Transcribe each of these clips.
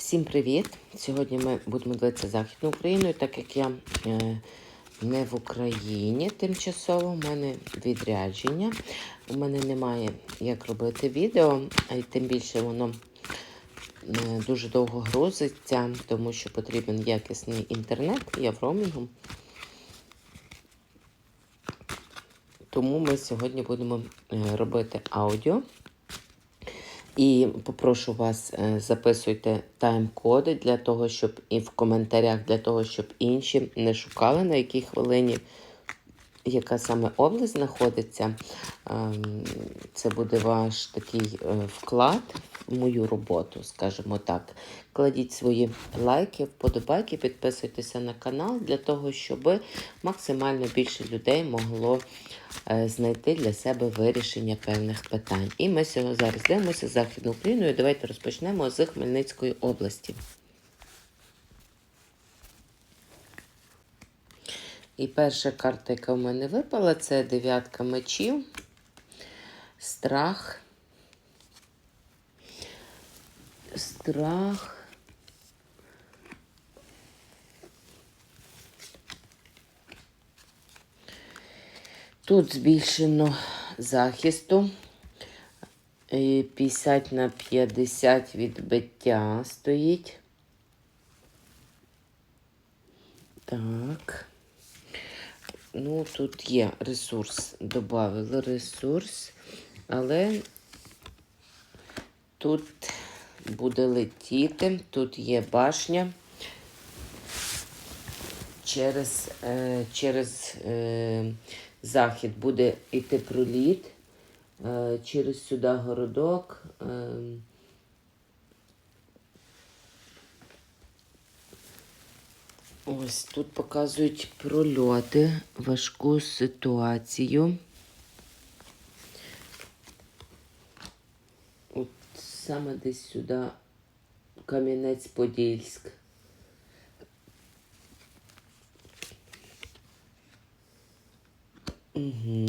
Всім привіт! Сьогодні ми будемо дивитися Західну Україну, і так як я е, не в Україні тимчасово, у мене відрядження. У мене немає як робити відео, а й тим більше воно е, дуже довго грузиться, тому що потрібен якісний інтернет, я в роумінгу. Тому ми сьогодні будемо е, робити аудіо. І попрошу вас, е, записуйте тайм-коди для того, щоб і в коментарях, для того, щоб інші не шукали, на якій хвилині, яка саме область знаходиться. Ем, Це буде ваш такий е, вклад в мою роботу, скажімо так. Кладіть свої лайки, вподобайки, підписуйтеся на канал для того, щоб максимально більше людей могло е, знайти для себе вирішення певних питань. І ми сьогодні зараз дивимося Західну Україну. І давайте розпочнемо з Хмельницької області. І перша карта, яка в мене випала, це дев'ятка мечів, страх. Страх. Тут збільшено захисту. І 50 на 50 відбиття стоїть. Так. Ну, тут є ресурс. Добавили ресурс, але тут буде летіти, тут є башня. Через, е, через е, захід буде йти проліт, е, через сюди городок. Е, Ось тут показують прольоти, важку ситуацію. От саме десь сюди Кам'янець-Подільськ. Угу.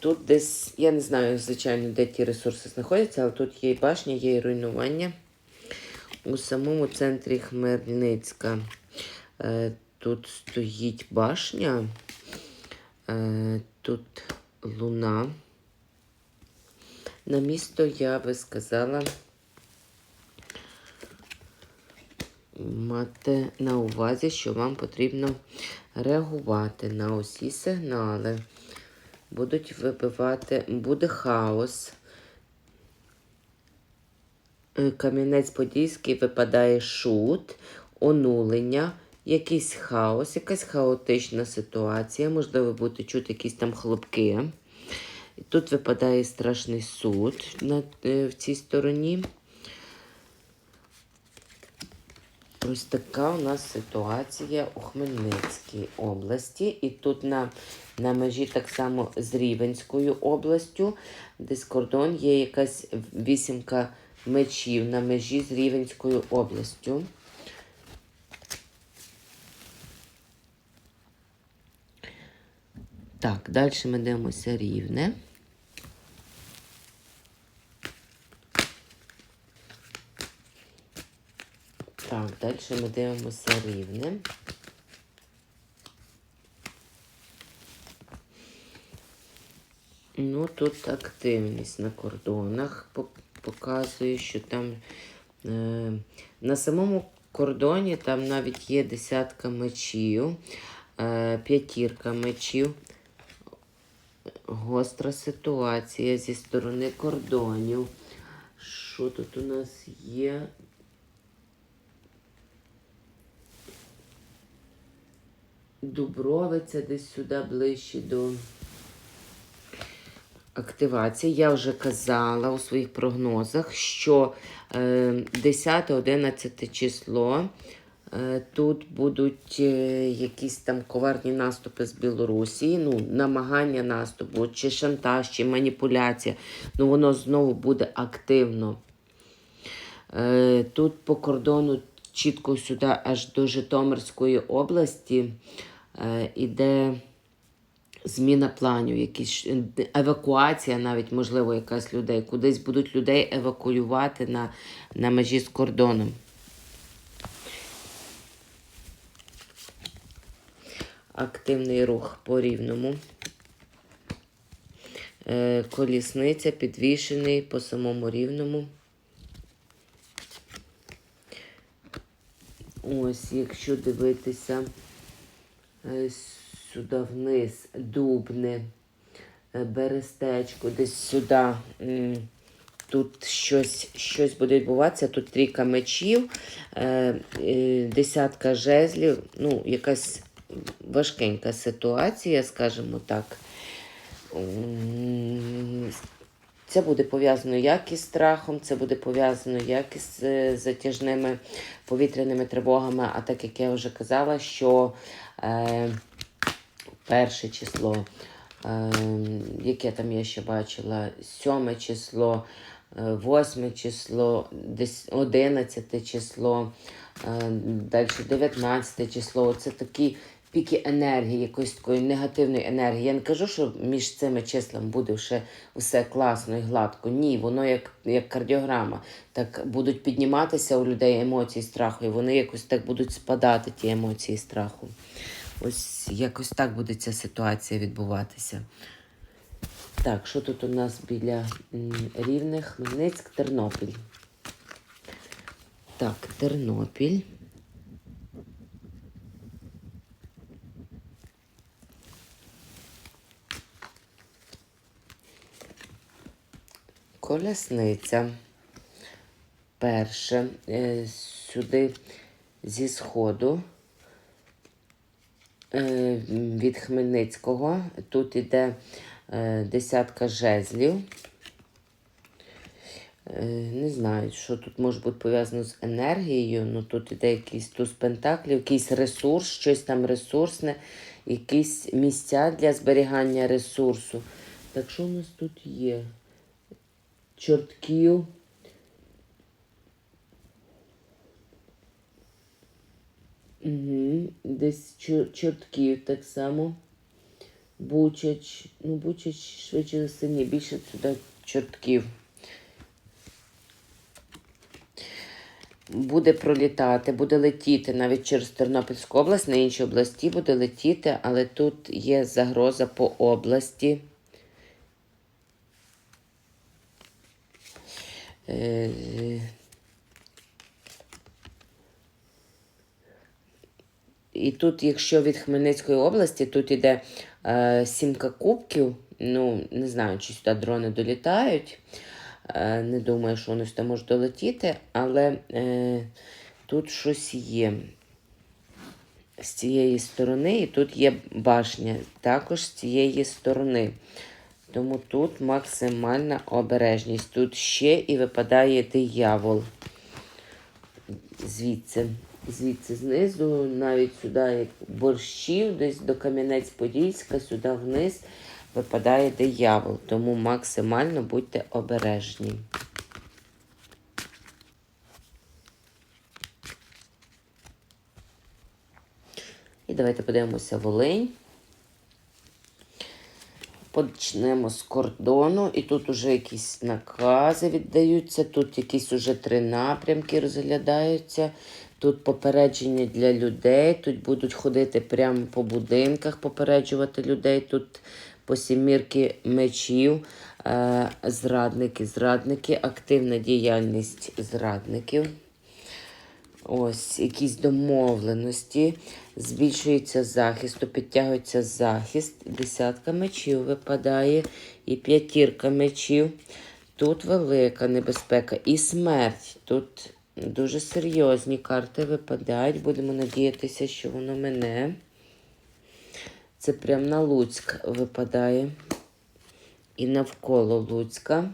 Тут десь, я не знаю, звичайно, де ті ресурси знаходяться, але тут є і башня, є і руйнування. У самому центрі Хмельницька е, тут стоїть башня, е, тут луна. На місто я би сказала мати на увазі, що вам потрібно реагувати на усі сигнали будуть вибивати, буде хаос. Е, Кам'янець-Подільський випадає шут, онулення, якийсь хаос, якась хаотична ситуація, можливо, буде чути якісь там хлопки. Тут випадає страшний суд на, е, в цій стороні. Ось така у нас ситуація у Хмельницькій області. І тут на на межі так само з Рівенською областю, десь кордон є якась вісімка мечів на межі з Рівенською областю. Так, далі ми дивимося рівне. Так, далі ми дивимося рівне. Ну, тут активність на кордонах показує, що там е, на самому кордоні там навіть є десятка мечів, е, п'ятірка мечів. Гостра ситуація зі сторони кордонів. Що тут у нас є? Дубровиця десь сюди ближче до активації. Я вже казала у своїх прогнозах, що 10-11 е, число е, тут будуть е, якісь там коварні наступи з Білорусі, ну, намагання наступу, чи шантаж, чи маніпуляція. Ну, воно знову буде активно. Тут по кордону чітко сюди аж до Житомирської області іде зміна планів, якісь е, евакуація, навіть можливо, якась людей. Кудись будуть людей евакуювати на, на межі з кордоном. Активний рух по рівному. Е, Колісниця підвішений по самому рівному. Ось, якщо дивитися е, сюди вниз, дубне, е, берестечко, десь сюди. Тут щось, щось буде відбуватися. Тут трійка мечів, е, десятка жезлів, ну, якась важкенька ситуація, скажімо так. Це буде пов'язано як із страхом, це буде пов'язано як із е, затяжними повітряними тривогами. А так як я вже казала, що е, перше число, е, яке там я ще бачила, сьоме число, е, восьме число, одинадцяте число, е, далі 19 число. Це такі піки енергії, якоїсь такої негативної енергії. Я не кажу, що між цими числами буде все, все класно і гладко. Ні, воно як, як кардіограма. Так будуть підніматися у людей емоції страху, і вони якось так будуть спадати, ті емоції страху. Ось якось так буде ця ситуація відбуватися. Так, що тут у нас біля м, Рівне, Хмельницьк, Тернопіль. Так, Тернопіль. Колесниця. Перше. Е, Сюди зі сходу е, від Хмельницького. Тут іде е, десятка жезлів. Не знаю, що тут може бути пов'язано з енергією. Ну тут іде якийсь туз пентаклів, якийсь ресурс, щось там ресурсне, якісь місця для зберігання ресурсу. Так що у нас тут є? Чортків. Угу. Десь чор- чортків так само. Бучач. Ну, Бучач швидше за все, ні, більше сюди чортків. Буде пролітати, буде летіти навіть через Тернопільську область, на інші області буде летіти, але тут є загроза по області. І тут, якщо від Хмельницької області, тут іде е, сімка кубків. Ну, не знаю, чи сюди дрони долітають. Е, не думаю, що вони сюди можуть долетіти, але е, тут щось є з цієї сторони, і тут є башня також з цієї сторони. Тому тут максимальна обережність. Тут ще і випадає диявол. Звідси, звідси знизу, навіть сюди, як борщів, десь до Кам'янець-Подільська, сюди вниз випадає диявол. Тому максимально будьте обережні. І давайте подивимося Волинь. Почнемо з кордону, і тут уже якісь накази віддаються, тут якісь уже три напрямки розглядаються. Тут попередження для людей, тут будуть ходити прямо по будинках, попереджувати людей. Тут по сімірки мечів, е, зрадники, зрадники, активна діяльність зрадників. Ось якісь домовленості. Збільшується захист, підтягується захист. Десятка мечів випадає і п'ятірка мечів. Тут велика небезпека і смерть. Тут дуже серйозні карти випадають. Будемо надіятися, що воно мене. Це прям на Луцьк випадає. І навколо Луцька.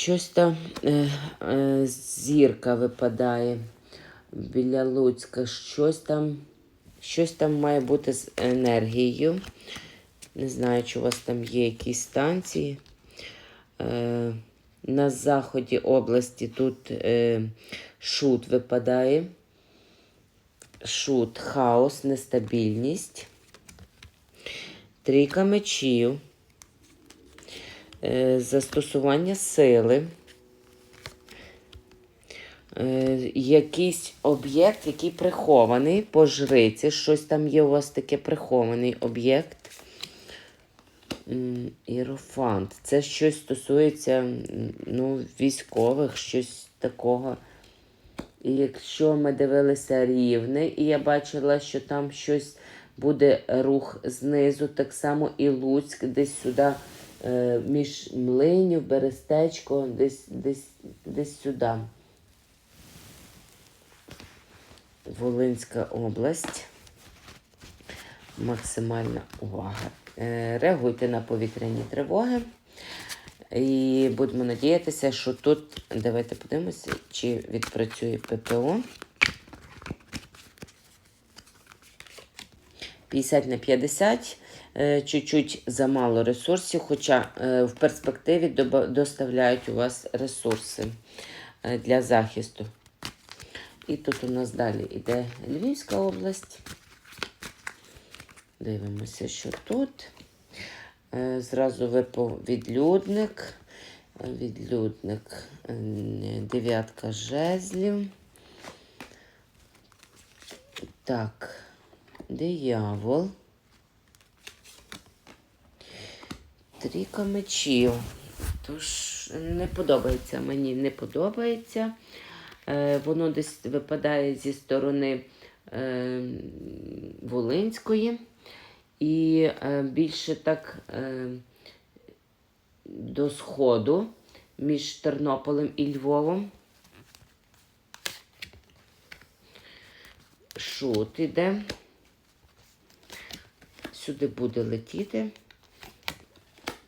Щось там е, е, зірка випадає біля Луцька. Щось там, щось там має бути з енергією. Не знаю, чи у вас там є якісь станції. Е, на заході області тут е, шут випадає. Шут, хаос, нестабільність. Трійка мечів. Е, Застосування сили. Е, Якийсь об'єкт, який прихований по жриці. Щось там є у вас таке прихований об'єкт. М, Іерофант. Це щось стосується ну, військових, щось такого. І якщо ми дивилися рівне, і я бачила, що там щось буде рух знизу, так само і Луцьк, десь сюди, між млинів, Берестечко, десь, десь, десь сюди. Волинська область. Максимальна увага. Е, Реагуйте на повітряні тривоги. І будемо надіятися, що тут, давайте подивимося, чи відпрацює ППО. 50 на 50. Е, Чуть-чуть замало ресурсів, хоча е, в перспективі доставляють у вас ресурси е, для захисту. І тут у нас далі йде Львівська область. Дивимося, що тут. Зразу випав відлюдник. Відлюдник. Дев'ятка жезлів. Так, диявол. Трійка мечів. Тож не подобається мені, не подобається. Е, воно десь випадає зі сторони е, Волинської. І е, більше так е, до сходу між Тернополем і Львовом. Шут іде. Сюди буде летіти.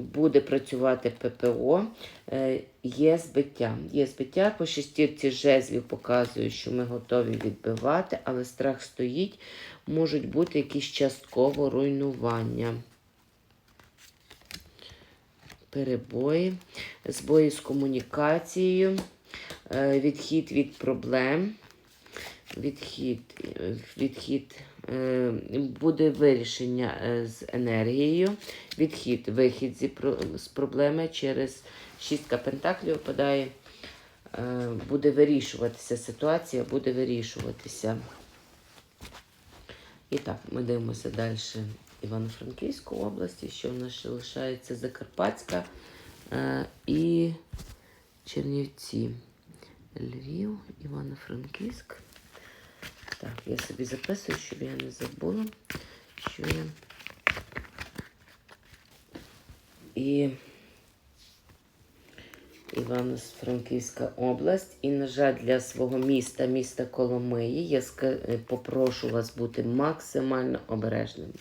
Буде працювати ППО. Е, є збиття. Є збиття по шестірці жезлів показує, що ми готові відбивати, але страх стоїть. Можуть бути якісь частково руйнування. Перебої, збої з комунікацією, е, відхід від проблем, відхід, е, відхід буде вирішення е, з енергією, відхід, вихід з проблеми через шістка пентаклів випадає. Е, Буде вирішуватися ситуація, буде вирішуватися. І так, ми дивимося далі Івано-Франківську області, що в нас ще лишається Закарпатська е, і Чернівці. Львів, Івано-Франківськ. Так, я собі записую, щоб я не забула, що я. І Івано-Франківська область. І, на жаль, для свого міста, міста Коломиї, я е, попрошу вас бути максимально обережними.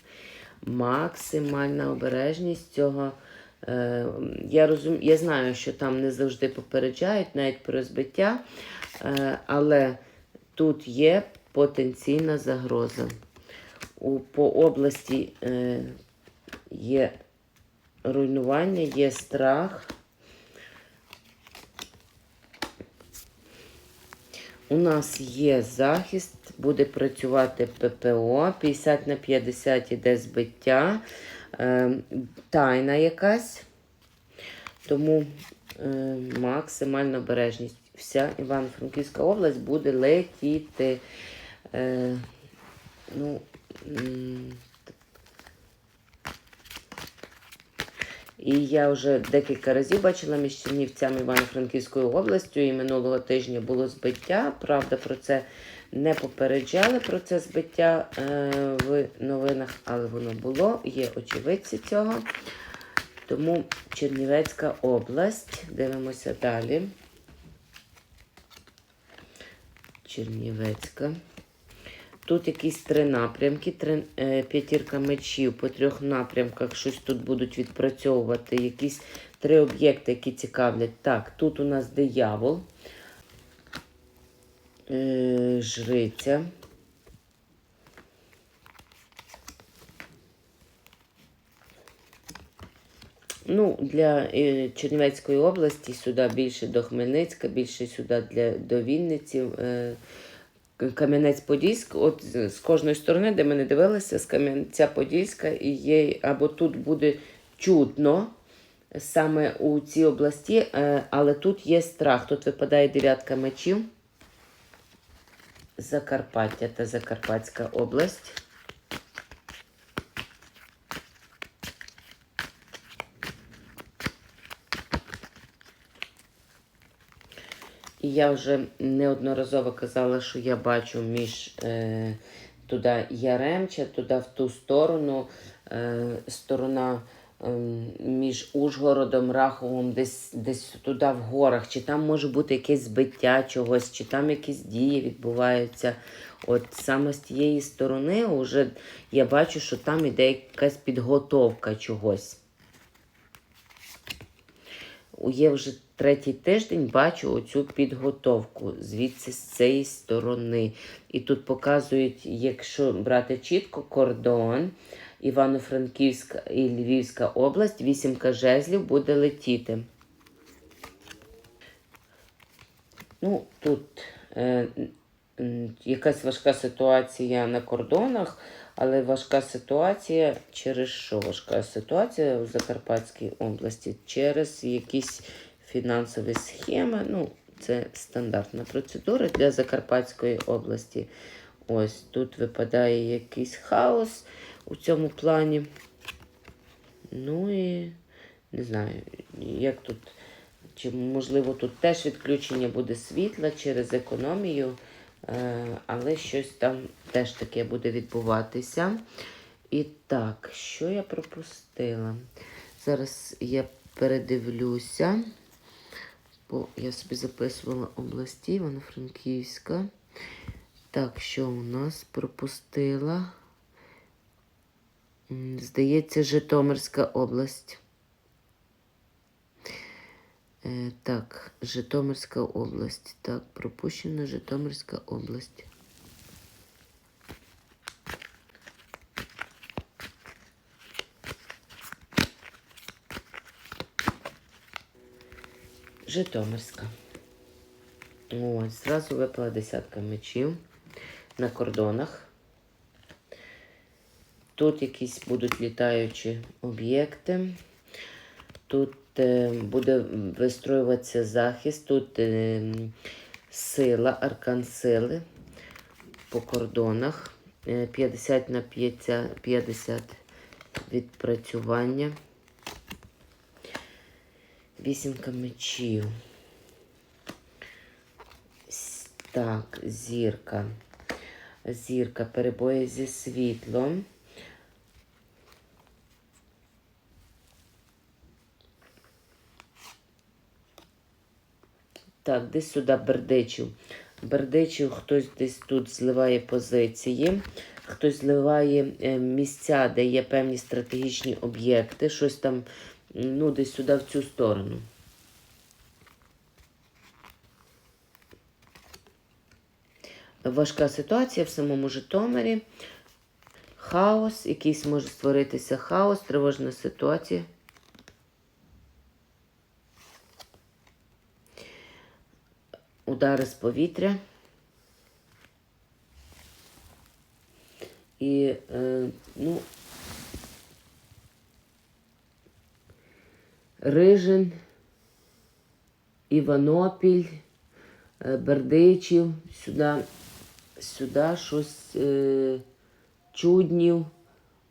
Максимальна обережність цього. Е, я, розум... я знаю, що там не завжди попереджають, навіть про збиття, е, але тут є потенційна загроза. У, по області е, є руйнування, є страх. У нас є захист, буде працювати ППО, 50 на 50 іде збиття, е, тайна якась. Тому е, максимальна обережність. Вся Івано-Франківська область буде летіти. Е, ну, І я вже декілька разів бачила між Чернівцями Івано-Франківською областю, і минулого тижня було збиття. Правда, про це не попереджали про це збиття е, в новинах, але воно було, є очевидці цього. Тому Чернівецька область. Дивимося далі. Чернівецька. Тут якісь три напрямки, три, е, п'ятірка мечів по трьох напрямках щось тут будуть відпрацьовувати. Якісь три об'єкти, які цікавлять. Так, тут у нас диявол, е, жриця. Ну, для е, Чернівецької області сюди більше до Хмельницька, більше сюди для, до Вінниці. Е, Кам'янець-Подільськ, от з кожної сторони, де ми не дивилися, з Кам'янця-Подільська і є, або тут буде чутно саме у цій області, е, але тут є страх. Тут випадає дев'ятка мечів. Закарпаття та Закарпатська область. І я вже неодноразово казала, що я бачу між е, туди Яремча, туди в ту сторону, е, сторона е, між Ужгородом, Раховом, десь, десь туди в горах, чи там може бути якесь збиття чогось, чи там якісь дії відбуваються. От саме з тієї сторони вже я бачу, що там іде якась підготовка чогось. Є вже третій тиждень, бачу оцю підготовку звідси з цієї сторони. І тут показують, якщо брати чітко кордон, Івано-Франківська і Львівська область, вісімка жезлів буде летіти. Ну, тут е, якась важка ситуація на кордонах, але важка ситуація через що важка ситуація в Закарпатській області? Через якісь фінансові схеми. Ну, це стандартна процедура для Закарпатської області. Ось тут випадає якийсь хаос у цьому плані. Ну і не знаю, як тут. Чи можливо тут теж відключення буде світла через економію, але щось там теж таке буде відбуватися. І так, що я пропустила? Зараз я передивлюся, бо я собі записувала області Івано-Франківська. Так, що у нас пропустила? Здається, Житомирська область. Е, так, Житомирська область. Так, пропущена Житомирська область. Житомирська. Ось, зразу випала десятка мечів на кордонах. Тут якісь будуть літаючі об'єкти. Тут буде вистроюватися захист, тут е, сила, аркан сили по кордонах. Е, 50 на 50, 50 відпрацювання. Вісімка мечів. Так, зірка. Зірка, перебої зі світлом. Так, десь сюди бердичів. Бердичів хтось десь тут зливає позиції, хтось зливає е, місця, де є певні стратегічні об'єкти, щось там, ну, десь сюди в цю сторону. Важка ситуація в самому Житомирі. Хаос, якийсь може створитися хаос, тривожна ситуація. Удари з повітря. І, е, ну, Рижин, Іванопіль, е, Бердичів, сюди, сюди щось е, Чуднів,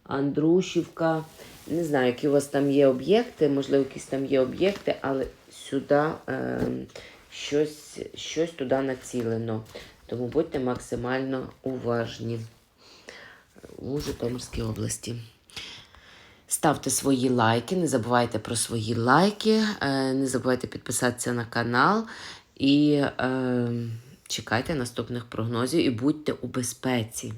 Андрушівка. Не знаю, які у вас там є об'єкти, можливо, якісь там є об'єкти, але сюди е, щось, щось туди націлено. Тому будьте максимально уважні у Житомирській області. Ставте свої лайки, не забувайте про свої лайки, е, не забувайте підписатися на канал і е, чекайте наступних прогнозів і будьте у безпеці.